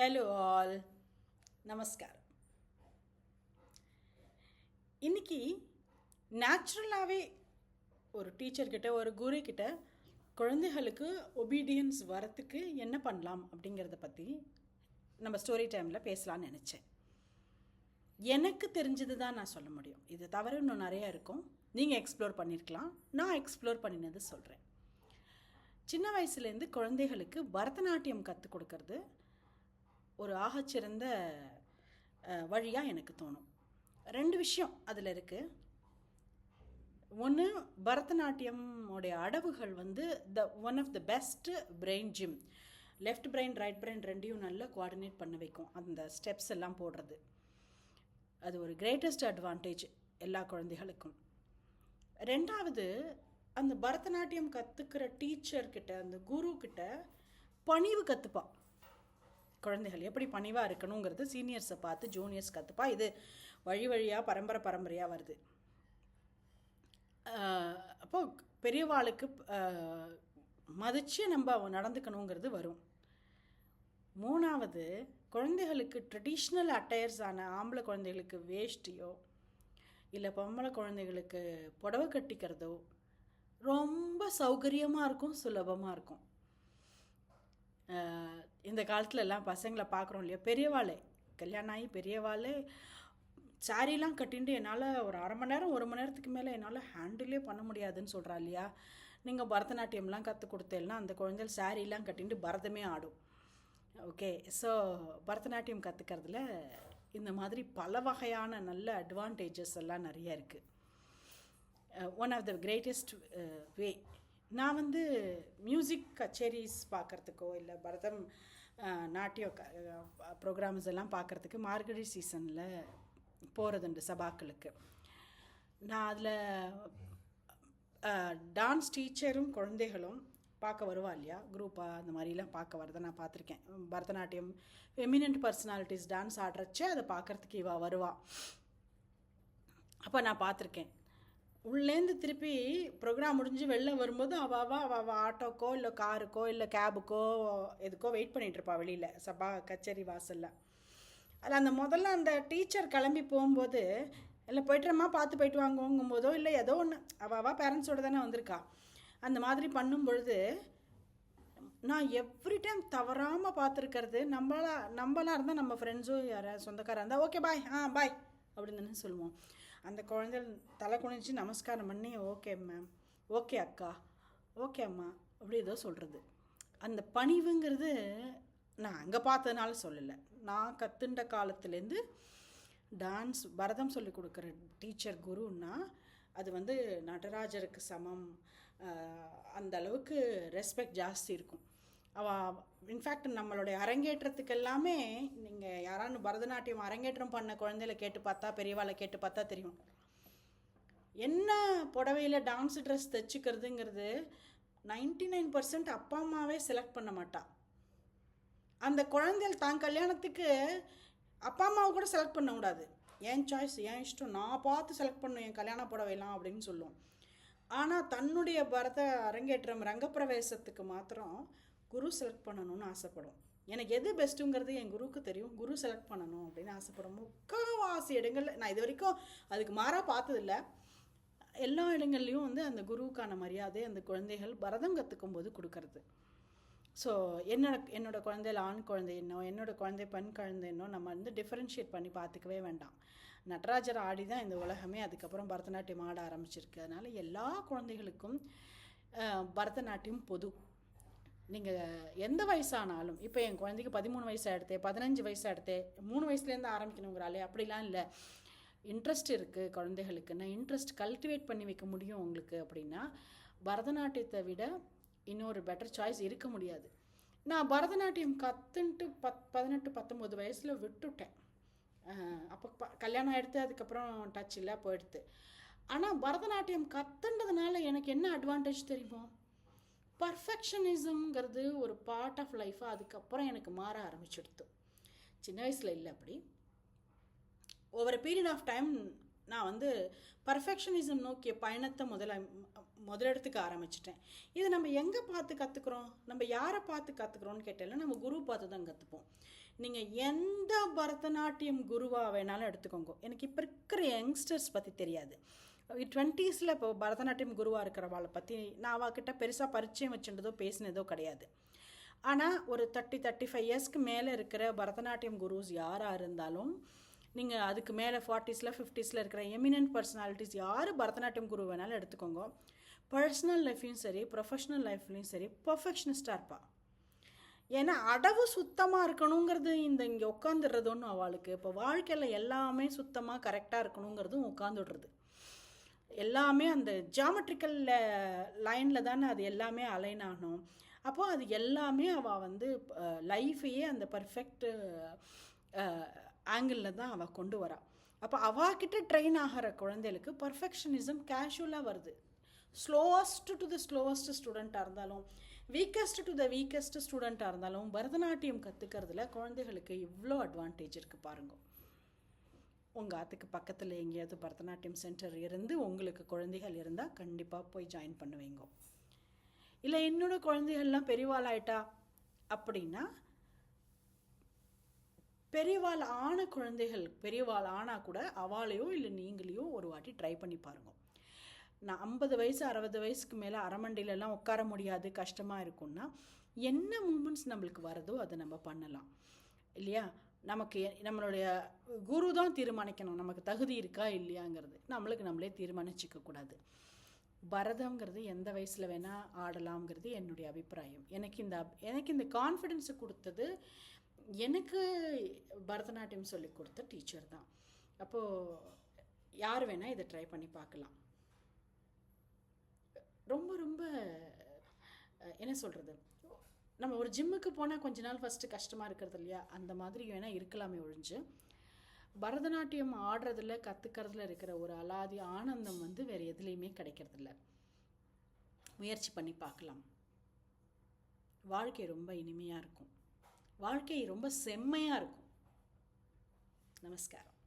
Hello all நமஸ்காரம் இன்னைக்கு நேச்சுரலாகவே ஒரு டீச்சர்கிட்ட ஒரு குரு கிட்ட குழந்தைகளுக்கு ஒபீடியன்ஸ் வரத்துக்கு என்ன பண்ணலாம் அப்படிங்கிறத பற்றி நம்ம ஸ்டோரி டைமில் பேசலாம்னு நினச்சேன். எனக்கு தெரிஞ்சது தான் நான் சொல்ல முடியும். இது தவிர இன்னும் நிறையா இருக்கும். நீங்கள் எக்ஸ்ப்ளோர் பண்ணியிருக்கலாம் நான் எக்ஸ்ப்ளோர் பண்ணினது சொல்கிறேன் சின்ன வயசுலேருந்து குழந்தைகளுக்கு பரதநாட்டியம் கற்றுக் கொடுக்கறது ஒரு ஆகச்சிறந்த வழியாக எனக்கு தோணும். ரெண்டு விஷயம் அதில் இருக்குது ஒன்று பரதநாட்டியமுடைய அடவுகள் வந்து the one of the best brain gym left brain right brain ரெண்டையும் நல்லா கோஆர்டினேட் பண்ண வைக்கும். அந்த ஸ்டெப்ஸ் எல்லாம் போடுறது. அது ஒரு கிரேட்டஸ்ட் அட்வான்டேஜ் எல்லா குழந்தைகளுக்கும். ரெண்டாவது அந்த பரதநாட்டியம் கற்றுக்கிற டீச்சர்கிட்ட அந்த குரு கிட்ட பணிவு கற்றுப்பான் குழந்தைகள் எப்படி பணிவாக இருக்கணுங்கிறது சீனியர்ஸை பார்த்து ஜூனியர்ஸ் கற்றுப்பா இது வழி வழியாக பரம்பரை பரம்பரையாக வருது. அப்போ பெரியவாளுக்கு மதிச்சு நம்ம நடந்துக்கணுங்கிறது வரும். மூணாவது குழந்தைகளுக்கு ட்ரெடிஷ்னல் அட்டையர்ஸ் ஆன ஆம்பளை குழந்தைகளுக்கு வேஷ்டியோ இல்லை பொம்பளை குழந்தைகளுக்கு புடவை கட்டிக்கிறதோ ரொம்ப சௌகரியமாக இருக்கும் சுலபமாக இருக்கும். இந்த காலத்துல எல்லாம் பசங்களை பார்க்குறோம் இல்லையா? பெரியவாளே கல்யாணம் ஆகி பெரியவாளே சாரீலாம் கட்டிட்டு என்னால் ஒரு அரை மணி நேரம் ஒரு மணி நேரத்துக்கு மேலே என்னால் ஹேண்டிலே பண்ண முடியாதுன்னு சொல்கிறா இல்லையா? நீங்கள் பரதநாட்டியம்லாம் கற்றுக் கொடுத்தேன்னா அந்த குழந்தைகள் சாரிலாம் கட்டிட்டு பரதமே ஆடும். ஓகே ஸோ பரதநாட்டியம் கற்றுக்கிறதுல இந்த மாதிரி பல வகையான நல்ல அட்வான்டேஜஸ் எல்லாம் நிறைய இருக்குது one of the greatest way நான் வந்து மியூசிக் கச்சேரிஸ் பார்க்குறதுக்கோ இல்லை பரதம் நாட்டிய ப்ரோக்ராம்ஸ் எல்லாம் பார்க்குறதுக்கு மார்கழி சீசனில் போகிறதுண்டு சபாக்களுக்கு. நான் அதில் டான்ஸ் டீச்சரும் குழந்தைகளும் பார்க்க வருவா இல்லையா? குரூப்பாக அந்த மாதிரிலாம் பார்க்க வரதை நான் பார்த்துருக்கேன். பரதநாட்டியம் எமினன்ட் பர்சனாலிட்டிஸ் டான்ஸ் ஆடுறச்சே அதை பார்க்குறதுக்கு இவா வருவா. அப்போ நான் பார்த்துருக்கேன். உள்ளேருந்து திருப்பி ப்ரோக்ராம் முடிஞ்சு வெளில வரும்போது அவள் அவள் அவள் ஆட்டோக்கோ இல்லை காருக்கோ இல்லை கேபுக்கோ எதுக்கோ வெயிட் பண்ணிகிட்ருப்பா வெளியில் சபா கச்சேரி வாசலில். அதில் அந்த முதல்ல அந்த டீச்சர் கிளம்பி போகும்போது இல்லை போய்ட்டுறம்மா பார்த்து போயிட்டு வாங்குவோங்கும் போதோ இல்லை ஏதோ ஒன்று அவள் அவள் பேரண்ட்ஸோடு தானே வந்திருக்கா. அந்த மாதிரி பண்ணும் பொழுது நான் எவ்ரி டைம் தவறாமல் பார்த்துருக்கிறது நம்மளா நம்மளாக இருந்தால் நம்ம ஃப்ரெண்ட்ஸும் யாராவது சொந்தக்காராக இருந்தால் ஓகே பாய் ஆ பாய் அப்படின்னு தானே சொல்லுவோம். அந்த குழந்தை தலை குனிஞ்சு நமஸ்காரம் பண்ணி ஓகே மேம் ஓகே அக்கா ஓகே அம்மா அப்படி ஏதோ சொல்கிறது அந்த பணிவுங்கிறது நான் அங்கே பார்த்ததுனால சொல்லலை. நான் கற்றுண்ட காலத்துலேருந்து டான்ஸ் பரதம் சொல்லி கொடுக்குற டீச்சர் குருன்னா அது வந்து நடராஜருக்கு சமம். அந்த அளவுக்கு ரெஸ்பெக்ட் ஜாஸ்தி இருக்கும். இன்ஃபேக்ட் நம்மளுடைய அரங்கேற்றத்துக்கு எல்லாமே நீங்கள் யாரானு பரதநாட்டியம் அரங்கேற்றம் பண்ண குழந்தையில கேட்டு பார்த்தா பெரியவாளை கேட்டு பார்த்தா தெரியும். என்ன புடவையில் டான்ஸ் ட்ரெஸ் தைச்சிக்கிறதுங்கிறது நைன்டி நைன் பர்சன்ட் அப்பா அம்மாவே செலக்ட் பண்ண மாட்டா. அந்த குழந்தைகள் தான் கல்யாணத்துக்கு அப்பா அம்மாவை கூட செலக்ட் பண்ணக்கூடாது என் சாய்ஸ் என் இஷ்டம் நான் பார்த்து செலக்ட் பண்ணும் என் கல்யாண புடவைலாம் அப்படின்னு சொல்லுவோம் ஆனால் தன்னுடைய பரத அரங்கேற்றம் ரங்கப்பிரவேசத்துக்கு மாத்திரம் குரு செலக்ட் பண்ணணும்னு ஆசைப்படும் எனக்கு எது பெஸ்ட்டுங்கிறது என் குருவுக்கு தெரியும். குரு செலக்ட் பண்ணணும் அப்படின்னு ஆசைப்படும் முக்கால்வாசி இடங்களில் நான் இது வரைக்கும் அதுக்கு மாறாக பார்த்ததில்ல. எல்லா இடங்கள்லையும் வந்து அந்த குருவுக்கான மரியாதை அந்த குழந்தைகள் பரதம் கற்றுக்கும் போது கொடுக்கறது. ஸோ என்னோட என்னோடய குழந்தையில் ஆண் குழந்தை என்னோ என்னோடய குழந்தை பெண் குழந்தை என்னோ நம்ம வந்து டிஃப்ரென்ஷியேட் பண்ணி பார்த்துக்கவே வேண்டாம். நடராஜர் ஆடி தான் இந்த உலகமே. அதுக்கப்புறம் பரதநாட்டியம் ஆட ஆரம்பிச்சிருக்கு. அதனால் எல்லா குழந்தைகளுக்கும் பரதநாட்டியம் பொது. நீங்கள் எந்த வயசானாலும் இப்போ என் குழந்தைக்கு பதிமூணு வயசாக எடுத்தே பதினஞ்சு வயசாக எடுத்தே மூணு வயசுலேருந்து ஆரம்பிக்கணுங்கிறாலே அப்படிலாம் இல்லை. இன்ட்ரெஸ்ட் இருக்குது குழந்தைகளுக்கு நான் இன்ட்ரெஸ்ட் கல்டிவேட் பண்ணி வைக்க முடியும் உங்களுக்கு அப்படின்னா பரதநாட்டியத்தை விட இன்னொரு பெட்டர் சாய்ஸ் இருக்க முடியாது. நான் பரதநாட்டியம் கற்றுன்ட்டு பத் பதினெட்டு பத்தொம்போது வயசில் விட்டுட்டேன். அப்போ ப கல்யாணம் ஆகிடுத்து அதுக்கப்புறம் டச் இல்லை போயிடுது ஆனால் பரதநாட்டியம் கற்றுன்றதுனால எனக்கு என்ன அட்வான்டேஜ் தெரியுமோ? பர்ஃபெக்ஷனிசம்ங்கிறது ஒரு பார்ட் ஆஃப் லைஃபாக அதுக்கப்புறம் எனக்கு மாற ஆரம்பிச்சுடுத்து. சின்ன வயசில் இல்லை அப்படி. ஓவர் பீரியட் ஆஃப் டைம் நான் வந்து பர்ஃபெக்ஷனிசம் நோக்கிய பயணத்தை முதல முதலெடுத்துக்க ஆரம்பிச்சிட்டேன். இதை நம்ம எங்கே பார்த்து கற்றுக்குறோம் நம்ம யாரை பார்த்து கற்றுக்குறோன்னு கேட்டாலும் நம்ம குரு பார்த்து தான் கற்றுப்போம் நீங்கள் எந்த பரதநாட்டியம் குருவாக வேணாலும் எடுத்துக்கோங்க. எனக்கு இப்போ இருக்கிற யங்ஸ்டர்ஸ் பற்றி தெரியாது. டுவெண்ட்டீஸில் இப்போ பரதநாட்டியம் குருவாக இருக்கிறவாளை பற்றி நான் அவகிட்ட பெருசாக பரிச்சயம் வச்சுட்டதோ பேசினதோ கிடையாது. ஆனால் ஒரு தேர்ட்டி தேர்ட்டி ஃபைவ் இயர்ஸ்க்கு மேலே இருக்கிற பரதநாட்டியம் குருஸ் யாராக இருந்தாலும் நீங்கள் அதுக்கு மேலே ஃபார்ட்டிஸில் ஃபிஃப்டிஸில் இருக்கிற எமினன்ட் பர்சனாலிட்டிஸ் யார் பரதநாட்டியம் குரு வேணாலும் எடுத்துக்கோங்க. பர்சனல் லைஃப்லையும் சரி ப்ரொஃபஷ்னல் லைஃப்லையும் சரி பர்ஃபெக்ஷனிஸ்டாக இருப்பாள் ஏன்னா அடவு சுத்தமாக இருக்கணுங்கிறது இந்த இங்கே உட்காந்துடுறது ஒன்றும் அவளுக்கு. இப்போ வாழ்க்கையில் எல்லாமே சுத்தமாக கரெக்டாக இருக்கணுங்கிறதும் உட்காந்துடுறது எல்லாமே அந்த ஜாமெட்ரிக்கல் லைனில் தானே அது எல்லாமே அலைன் ஆகணும். அப்போது அது எல்லாமே அவள் வந்து லைஃபையே அந்த பர்ஃபெக்ட் ஆங்கிளில் தான் அவள் கொண்டு வரா. அப்போ அவாக்கிட்ட ட்ரெயின் ஆகிற குழந்தைகளுக்கு பர்ஃபெக்ஷனிசம் கேஷுவலாக வருது. ஸ்லோவஸ்ட் டு த ஸ்லோவஸ்ட் ஸ்டூடெண்ட்டாக இருந்தாலும் வீக்கஸ்ட் டு த வீக்கஸ்ட் ஸ்டூடெண்ட்டாக இருந்தாலும் பரதநாட்டியம் கற்றுக்கிறதுல குழந்தைகளுக்கு இவ்வளோ அட்வான்டேஜ் இருக்குது பாருங்க. உங்கள் ஆத்துக்கு பக்கத்தில் எங்கேயாவது பரதநாட்டியம் சென்டர் இருந்து உங்களுக்கு குழந்தைகள் இருந்தால் கண்டிப்பாக போய் ஜாயின் பண்ணுவீங்க. இல்லை என்னோடய குழந்தைகள்லாம் பெரியவாள் ஆயிட்டா அப்படின்னா பெரியவாள் ஆன குழந்தைகள் பெரியவாள் ஆனால் கூட அவளையோ இல்லை நீங்களையோ ஒரு வாட்டி ட்ரை பண்ணி பாருங்க. நான் ஐம்பது வயசு அறுபது வயசுக்கு மேலே அரைமண்டிலெல்லாம் உட்கார முடியாது கஷ்டமாக இருக்கும்னா என்ன மூமெண்ட்ஸ் நம்மளுக்கு வருதோ அதை நம்ம பண்ணலாம். இல்லையா? நமக்கு நம்மளுடைய குரு தான் தீர்மானிக்கணும். நமக்கு தகுதி இருக்கா இல்லையாங்கிறது. நம்மளுக்கு நம்மளே தீர்மானிச்சிக்க கூடாது. பரதங்கிறது எந்த வயசில் வேணால் ஆடலாம்ங்கிறது என்னுடைய அபிப்பிராயம். எனக்கு இந்த எனக்கு இந்த கான்ஃபிடென்ஸை கொடுத்தது எனக்கு பரதநாட்டியம் சொல்லி கொடுத்த டீச்சர் தான். அப்போது யார் வேணால் இதை ட்ரை பண்ணி பார்க்கலாம். ரொம்ப ரொம்ப என்ன சொல்கிறது நம்ம ஒரு ஜிம்முக்கு போனால் கொஞ்ச நாள் ஃபஸ்ட்டு கஷ்டமாக இருக்கிறது இல்லையா? அந்த மாதிரி வேணால் இருக்கலாமே ஒழிஞ்சு. பரதநாட்டியம் ஆடுறதுல கற்றுக்கிறதுல இருக்கிற ஒரு அலாதி ஆனந்தம் வந்து வேறு எதுலேயுமே கிடைக்கிறதில்ல. முயற்சி பண்ணி பார்க்கலாம். வாழ்க்கை ரொம்ப இனிமையாக இருக்கும். வாழ்க்கை ரொம்ப செம்மையாக இருக்கும். நமஸ்காரம்.